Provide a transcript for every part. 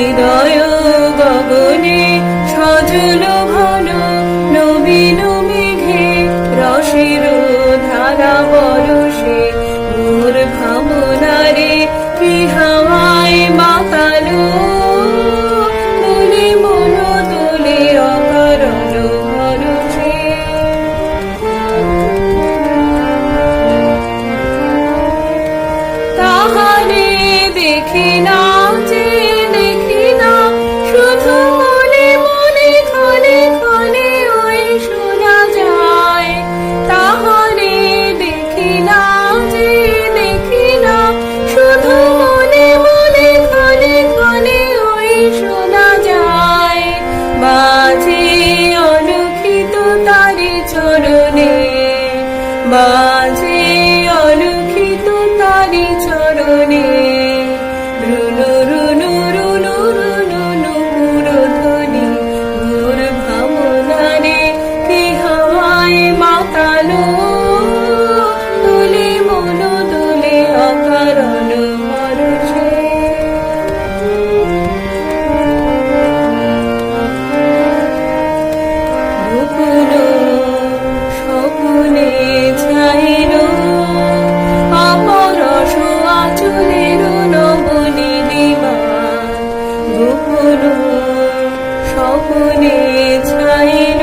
হৃদয় গগনে সজল ঘন নবীন মেঘে রসের ধারা বরসে মোর ভাবনারে কি মাতালো? তুলে মন দেখি না তারি চরণে বাজে অলক্ষিত তারি চরণে। স্বপ্নে ছাইল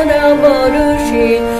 ধারা বরসে